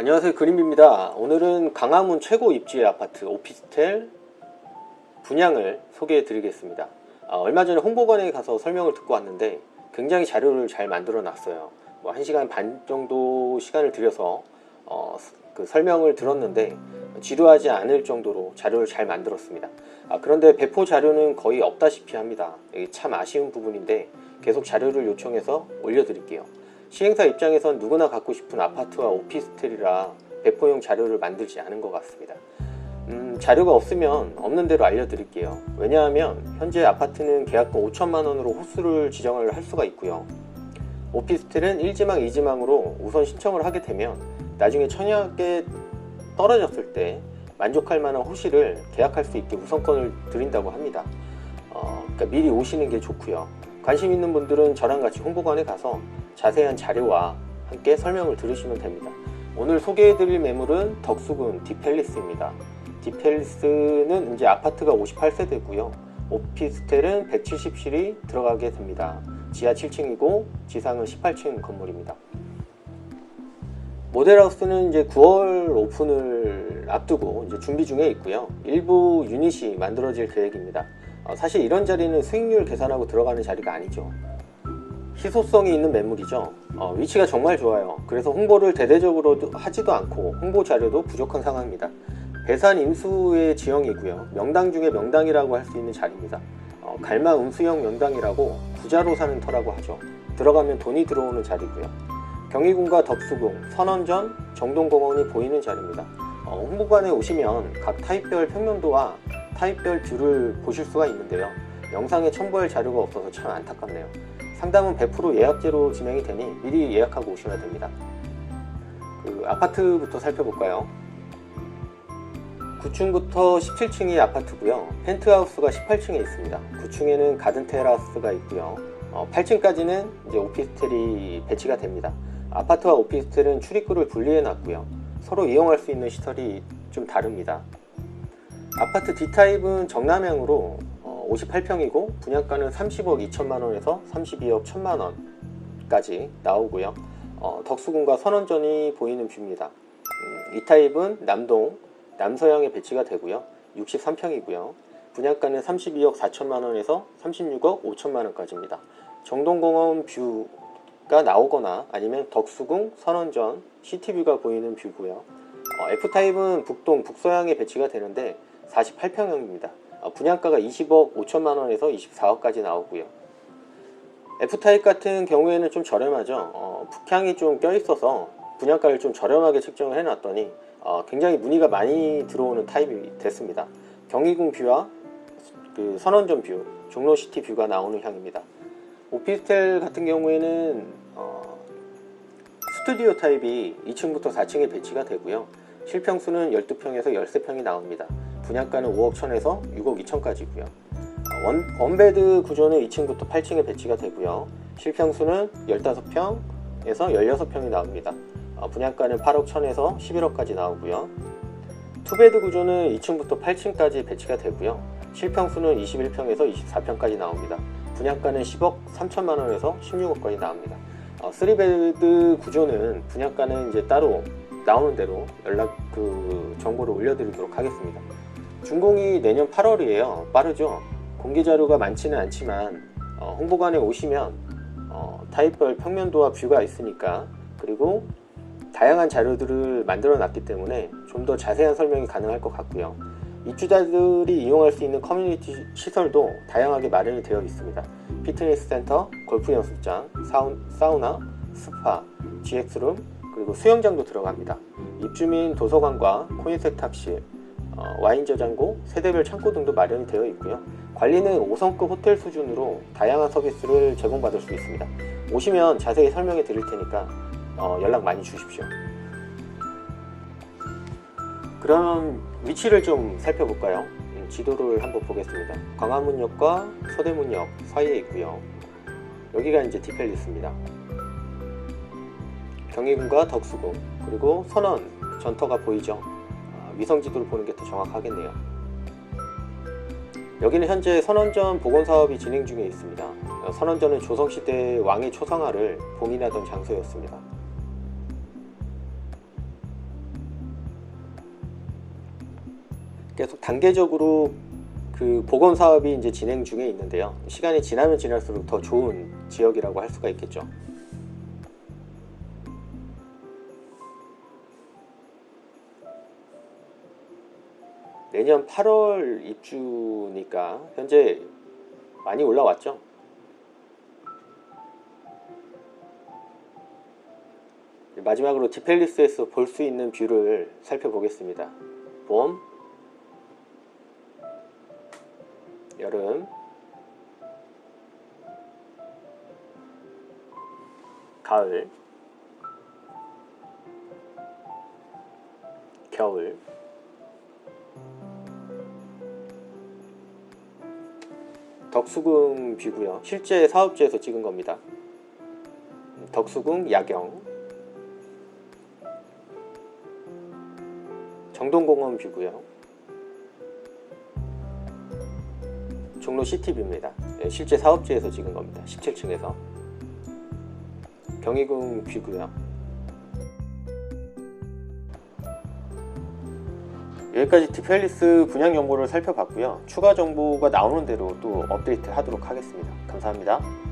안녕하세요. 그림입니다. 오늘은 강화문 최고 입지의 아파트 오피스텔 분양을 소개해 드리겠습니다. 아, 얼마 전에 홍보관에 가서 설명을 듣고 왔는데 굉장히 자료를 잘 만들어 놨어요. 뭐 1시간 반 정도 시간을 들여서 어, 그 설명을 들었는데 지루하지 않을 정도로 자료를 잘 만들었습니다. 아, 그런데 배포 자료는 거의 없다시피 합니다. 참 아쉬운 부분인데 계속 자료를 요청해서 올려 드릴게요 시행사 입장에선 누구나 갖고 싶은 아파트와 오피스텔이라 배포용 자료를 만들지 않은 것 같습니다. 음, 자료가 없으면 없는 대로 알려드릴게요. 왜냐하면 현재 아파트는 계약금 5천만 원으로 호수를 지정을 할 수가 있고요. 오피스텔은 1지망, 2지망으로 우선 신청을 하게 되면 나중에 청약에 떨어졌을 때 만족할 만한 호실을 계약할 수 있게 우선권을 드린다고 합니다. 어, 그러니까 미리 오시는 게 좋고요. 관심 있는 분들은 저랑 같이 홍보관에 가서 자세한 자료와 함께 설명을 들으시면 됩니다. 오늘 소개해드릴 매물은 덕수군 디펠리스입니다. 디펠리스는 이제 아파트가 58세대고요. 오피스텔은 170실이 들어가게 됩니다. 지하 7층이고 지상은 18층 건물입니다. 모델하우스는 이제 9월 오픈을 앞두고 이제 준비 중에 있고요. 일부 유닛이 만들어질 계획입니다. 어, 사실 이런 자리는 수익률 계산하고 들어가는 자리가 아니죠. 희소성이 있는 매물이죠. 어, 위치가 정말 좋아요. 그래서 홍보를 대대적으로 하지도 않고 홍보 자료도 부족한 상황입니다. 배산 임수의 지형이고요. 명당 중에 명당이라고 할 수 있는 자리입니다. 어, 갈마 음수형 명당이라고 구자로 사는 터라고 하죠. 들어가면 돈이 들어오는 자리고요. 경희궁과 덕수궁, 선원전, 정동공원이 보이는 자리입니다. 어, 홍보관에 오시면 각 타입별 평면도와 타입별 뷰를 보실 수가 있는데요. 영상에 첨부할 자료가 없어서 참 안타깝네요. 상담은 100% 예약제로 진행이 되니 미리 예약하고 오셔야 됩니다. 그 아파트부터 살펴볼까요? 9층부터 17층이 아파트고요. 펜트하우스가 18층에 있습니다. 9층에는 가든 테라스가 있고요. 어, 8층까지는 이제 오피스텔이 배치가 됩니다. 아파트와 오피스텔은 출입구를 분리해 놨고요. 서로 이용할 수 있는 시설이 좀 다릅니다. 아파트 D타입은 정남향으로 58평이고 분양가는 30억 2천만 원에서 32억 1천만 원까지 나오고요. 어, 덕수궁과 선원전이 보이는 뷰입니다. 음, 이 타입은 남동 남서향에 배치가 되고요. 63평이고요. 분양가는 32억 4천만 원에서 36억 5천만 원까지입니다. 정동공원 뷰가 나오거나 아니면 덕수궁, 선원전, 시티뷰가 보이는 뷰고요. 어, F타입은 북동, 북서향에 배치가 되는데 48평형입니다. 어, 분양가가 20억 5천만 원에서 24억까지 나오고요. F타입 같은 경우에는 좀 저렴하죠. 어, 북향이 좀 껴있어서 분양가를 좀 저렴하게 책정을 해놨더니 어, 굉장히 문의가 많이 들어오는 타입이 됐습니다. 경희궁 뷰와 그 선원전 뷰, 종로시티 뷰가 나오는 향입니다. 오피스텔 같은 경우에는 어, 스튜디오 타입이 2층부터 4층에 배치가 되고요. 실평수는 12평에서 13평이 나옵니다. 분양가는 5억 1천에서 6억 2천까지고요. 원, 원베드 구조는 2층부터 8층에 배치가 되고요. 실평수는 15평에서 16평이 나옵니다. 어, 분양가는 8억 1천에서 11억까지 나오고요. 투베드 구조는 2층부터 8층까지 배치가 되고요. 실평수는 21평에서 24평까지 나옵니다. 분양가는 10억 3천만 원에서 16억까지 나옵니다. 어, 3베드 구조는 분양가는 이제 따로 나오는 대로 연락 그 정보를 올려드리도록 하겠습니다. 준공이 내년 8월이에요. 빠르죠? 공개 자료가 많지는 않지만 어, 홍보관에 오시면 어, 타입별 평면도와 뷰가 있으니까 그리고 다양한 자료들을 만들어 놨기 때문에 좀 더 자세한 설명이 가능할 것 같고요. 입주자들이 이용할 수 있는 커뮤니티 시설도 다양하게 마련이 되어 있습니다. 피트니스 센터, 골프 연습장, 사우나, 스파, GX룸, 그리고 수영장도 들어갑니다. 입주민 도서관과 코인 세탁실, 어, 와인 저장고, 세대별 창고 등도 마련이 되어 있고요. 관리는 5성급 호텔 수준으로 다양한 서비스를 제공받을 수 있습니다. 오시면 자세히 설명해 드릴 테니까 어, 연락 많이 주십시오. 그럼 위치를 좀 살펴볼까요? 음, 지도를 한번 보겠습니다. 광화문역과 서대문역 사이에 있고요. 여기가 이제 디펠리스입니다. 경희궁과 덕수궁 그리고 선원 전터가 보이죠. 위성 지도를 보는 게 더 정확하겠네요. 여기는 현재 선원전 복원 사업이 진행 중에 있습니다. 선원전은 조선시대의 왕의 초상화를 봉인하던 장소였습니다. 계속 단계적으로 그 복원 사업이 이제 진행 중에 있는데요. 시간이 지나면 지날수록 더 좋은 지역이라고 할 수가 있겠죠. 내년 8월 입주니까 현재 많이 올라왔죠. 마지막으로 디펠리스에서 볼 수 있는 뷰를 살펴보겠습니다. 봄, 여름, 가을, 겨울, 덕수궁 뷰고요. 실제 사업지에서 찍은 겁니다. 덕수궁 야경, 정동공원 뷰고요. 종로 시티뷰입니다. 예, 실제 사업지에서 찍은 겁니다. 17층에서 경희궁 뷰고요. 여기까지 디펠리스 분양 정보를 살펴봤고요. 추가 정보가 나오는 대로 또 업데이트 하도록 하겠습니다. 감사합니다.